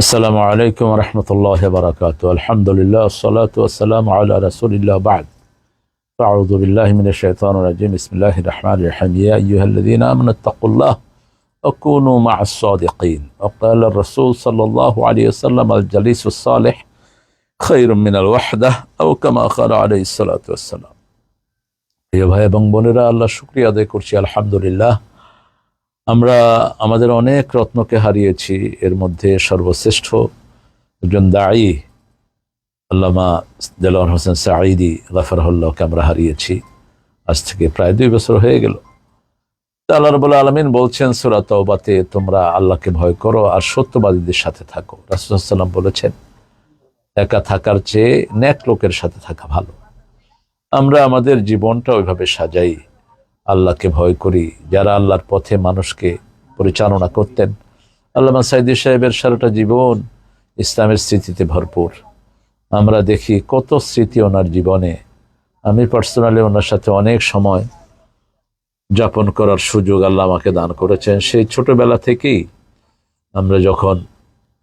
السلام عليكم ورحمة الله وبركاته الحمد لله والصلاة والسلام على رسول الله بعد فأعوذ بالله من الشيطان الرجيم بسم الله الرحمن الرحيم يا أيها الذين آمنوا اتقوا الله وكونوا مع الصادقين وقال الرسول صلى الله عليه وسلم الجليس الصالح خير من الوحدة أو كما قال عليه الصلاة والسلام প্রিয় ভাই এবং বোনেরা আল্লাহ শুক্রিয়া আদায় করছি আলহামদুলিল্লাহ আমরা আমাদের অনেক রত্নকে হারিয়েছি, এর মধ্যে সর্বশ্রেষ্ঠ একজন দায়ী আল্লামা দেলোয়ার হোসেন সাঈদি গাফরহল্লাহকে আমরা হারিয়েছি। আজ থেকে প্রায় দুই বছর হয়ে গেল। আল্লাহ রবুল্লা আলমিন বলছেন, সুরা তওবাতে তোমরা আল্লাহকে ভয় করো আর সত্যবাদীদের সাথে থাকো। রাসুসাল্লাম বলেছেন, একা থাকার চেয়ে ন্যাক লোকের সাথে থাকা ভালো। আমরা আমাদের জীবনটা ওইভাবে সাজাই। আল্লাহকে ভয় করি, যারা আল্লাহর পথে মানুষকে পরিচালনা করতেন। আল্লামা সাইদি সাহেবের সারাটা জীবন ইসলামের স্মৃতিতে ভরপুর। আমরা দেখি কত স্মৃতি ওনার জীবনে। আমি পার্সোনালি ওনার সাথে অনেক সময় যাপন করার সুযোগ আল্লাহ আমাকে দান করেছেন। সেই ছোটবেলা থেকেই আমরা যখন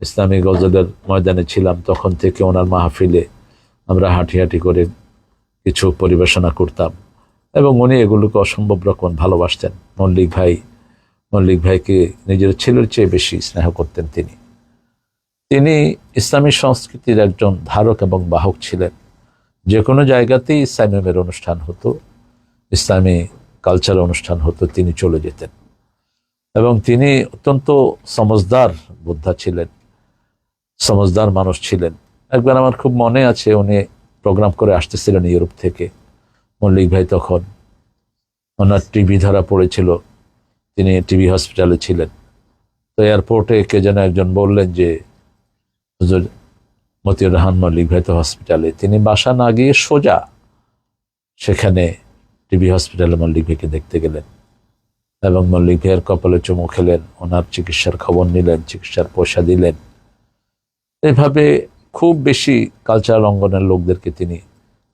ইসলামী গজলের ময়দানে ছিলাম, তখন থেকে ওনার মাহফিলে আমরা হাঁটি হাঁটি করে কিছু পরিবেশনা করতাম। এবং উনি এগুলোকে অসম্ভব রকম ভালোবাসতেন। মল্লিক ভাই, মল্লিক ভাইকে নিজের ছেলের চেয়ে বেশি স্নেহ করতেন তিনি। তিনি ইসলামী সংস্কৃতির একজন ধারক এবং বাহক ছিলেন। যে কোনো জায়গাতেই ইসলামের অনুষ্ঠান হতো, ইসলামী কালচার অনুষ্ঠান হতো, তিনি চলে যেতেন। এবং তিনি অত্যন্ত সমজদার বোদ্ধা ছিলেন, সমজদার মানুষ ছিলেন। একবার আমার খুব মনে আছে, উনি প্রোগ্রাম করে আসতেছিলেন ইউরোপ থেকে। মল্লিক ভাই তখন ওনার টিভি ধরা পড়েছিল, তিনি টিভি হসপিটালে ছিলেন। তো এয়ারপোর্টে কে যেন একজন বললেন যে, হুজুর মতিউর রহমান মল্লিক ভাই তো হসপিটালে তিনি বাসা না গিয়ে সোজা সেখানে টিভি হসপিটালে মল্লিক ভাইকে দেখতে গেলেন এবং মল্লিক ভাইয়ের কপালে চুমু খেলেন, ওনার চিকিৎসার খবর নিলেন, চিকিৎসার পয়সা দিলেন। এভাবে খুব বেশি কালচারাল অঙ্গনের লোকদেরকে তিনি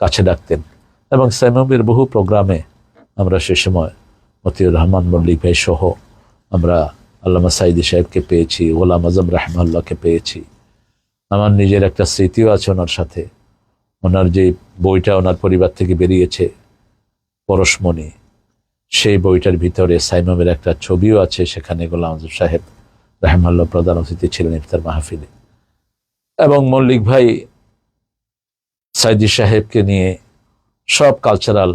কাছে ডাকতেন। এবং স্যামবের বহু প্রোগ্রামে আমরা সে সময় মতিউর রহমান মল্লিক ভাই সহ আমরা আল্লামা সাইদি সাহেবকে পেয়েছি, গোলাম আজম রাহমাল্লাহকে পেয়েছি। আমার নিজের একটা স্মৃতিও আছে ওনার সাথে। ওনার যে বইটা ওনার পরিবার থেকে বেরিয়েছে, পরশমণি, সেই বইটার ভিতরে সাইমামের একটা ছবিও আছে, সেখানে গোলাম আজম সাহেব রাহমাল্লাহ প্রধান অতিথি ছিলেন ইফতার মাহফিলে। এবং মল্লিক ভাই সাইদি সাহেবকে নিয়ে সব কালচারাল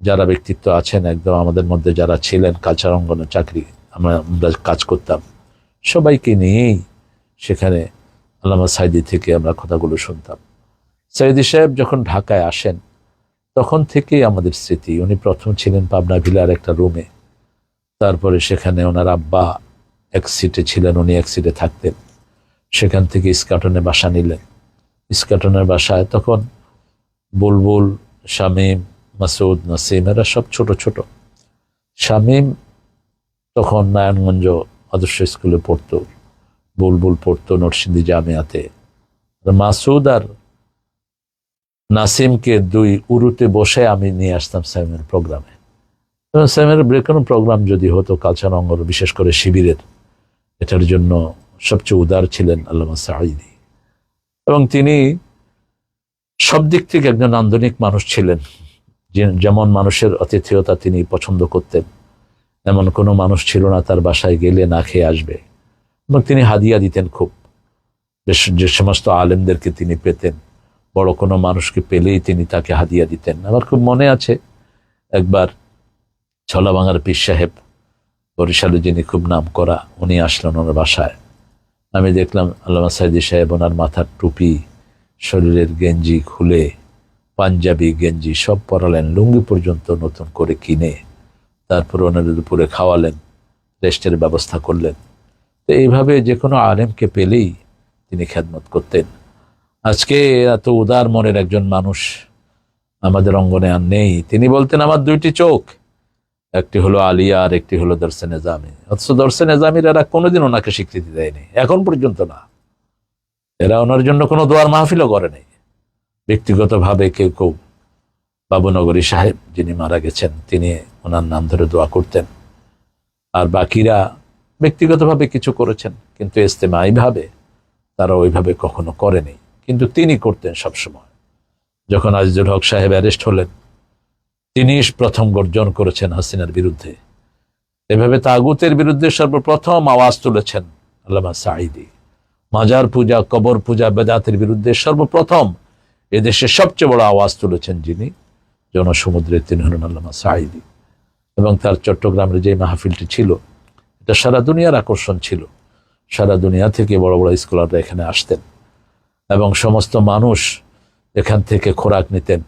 যারা ব্যক্তিত্ব আছেন, একদম আমাদের মধ্যে যারা ছিলেন কালচার অঙ্গনে চাকরি, আমরা আমরা কাজ করতাম। সবাইকে নিয়েই সেখানে আল্লামা সাইদি থেকে আমরা কথাগুলো শুনতাম। সাইদি সাহেব যখন ঢাকায় আসেন, তখন থেকেই আমাদের স্মৃতি, উনি প্রথম ছিলেন পাবনা ভিলার একটা রুমে। তারপরে সেখানে ওনার আব্বা এক সিটে ছিলেন, উনি এক সিটে থাকতেন। সেখান থেকে ইস্কাটনে বাসা নিলেন। ইস্কাটনের বাসায় তখন বুলবুল শামীম মাসুদ নাসিম, এরা সব ছোট ছোট। শামীম তখন নারায়ণগঞ্জ আদর্শ স্কুলে পড়তো, বুলবুল পড়তো নরসিংদী জামিয়াতে। মাসুদ আর নাসিমকে দুই উরুতে বসে আমি নিয়ে আসতাম স্যামের প্রোগ্রামে। স্যামের কোনো প্রোগ্রাম যদি হতো কালচার অঙ্গর, বিশেষ করে শিবিরের, এটার জন্য সবচেয়ে উদার ছিলেন আল্লামা সাঈদি। এবং তিনি সব দিক থেকে একজন নান্দনিক মানুষ ছিলেন। যেমন মানুষের অতিথিয়তা তিনি পছন্দ করতেন এমন কোনো মানুষ ছিল না তার বাসায় গেলে না খেয়ে আসবে। এবং তিনি হাদিয়া দিতেন খুব। বেশ যে সমস্ত আলেমদেরকে তিনি পেতেন, বড় কোনো মানুষকে পেলেই তিনি তাকে হাদিয়া দিতেন। আমার খুব মনে আছে, একবার ছলাবাঙার পীর সাহেব, বরিশালে যিনি খুব নাম করা, উনি আসলেন ওনার বাসায়। আমি দেখলাম আল্লামা সাইদি সাহেব ওনার মাথার টুপি শরীরের গেঞ্জি খুলে পাঞ্জাবি গেঞ্জি সব পরালেন, লুঙ্গি পর্যন্ত নতুন করে কিনে তারপর ওনাদের উপরে খাওয়ালেন, রেস্টের ব্যবস্থা করলেন। তো এইভাবে যে কোনো আলেমকে পেলেই তিনি খ্যাতমত করতেন। আজকে এত উদার মনের একজন মানুষ আমাদের অঙ্গনে আর নেই। তিনি বলতেন, আমার দুইটি চোখ, একটি হলো আলিয়া আর একটি হলো দর্শে নেজামি অথচ দর্শে নেজামির এরা কোনোদিন ওনাকে স্বীকৃতি দেয়নি, এখন পর্যন্ত না। এরা ওনার জন্য কোনো দোয়ার মাহফিলও করে নেই। ব্যক্তিগতভাবে কেউ কেউ বাবুনগরী সাহেব যিনি মারা গেছেন, তিনি ওনার নাম ধরে দোয়া করতেন। আর বাকিরা ব্যক্তিগতভাবে কিছু করেছেন, কিন্তু ইস্তেমাইভাবে তারা ওইভাবে কখনো করেনি কিন্তু তিনি করতেন সবসময়। যখন আজিজুল হক সাহেব অ্যারেস্ট হলেন, তিনি প্রথম গর্জন করেছেন হাসিনার বিরুদ্ধে। এভাবে তাগুতের বিরুদ্ধে সর্বপ্রথম আওয়াজ তুলেছেন আল্লামা সাঈদি। মাজার পূজা, কবর পূজা, বেদাতের বিরুদ্ধে সর্বপ্রথম এদেশে সবচেয়ে বড় আওয়াজ তুলেছেন যিনি জনসমুদ্রের তিনি হলেন আল্লামা সাঈদি। এবং তার চট্টগ্রামের যে মাহফিলটি ছিল, এটা সারা দুনিয়ার আকর্ষণ ছিল। সারা দুনিয়া থেকে বড় বড় স্কলাররা এখানে আসতেন এবং সমস্ত মানুষ এখান থেকে খোরাক নিতেন।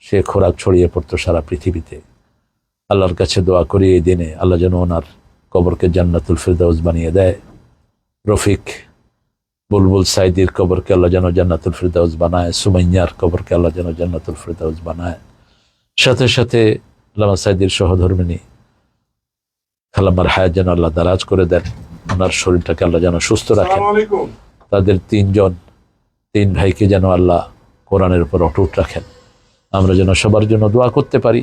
সে খোরাক ছড়িয়ে পড়ত সারা পৃথিবীতে। আল্লাহর কাছে দোয়া করি এই দিনে আল্লাহ যেন ওনার কবরকে জান্নাতুল ফিরদাউস বানিয়ে দেয়। রফিক বুলবুল সাইদির কবরকে আল্লাহ যেন জান্নাতুল ফিরদাউস বানায় সুমাইয়ার কবরকে আল্লাহ যেন জান্নাতুল ফিরদাউস বানায়। সাথে সাথে আল্লামা সাইদির সহধর্মিনী খালাম্মার হায়াত যেন আল্লাহ দারাজ করে দেন ওনার শরীরটাকে আল্লাহ যেন সুস্থ রাখেন। তাদের তিনজন তিন ভাইকে যেন আল্লাহ কোরআনের উপর অটুট রাখেন। আমরা যেন সবার জন্য দোয়া করতে পারি।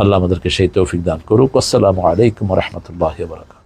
আল্লাহ আমাদেরকে সেই তৌফিক দান করুক। আসসালামু আলাইকুম রহমতুল্লাহ বারকাত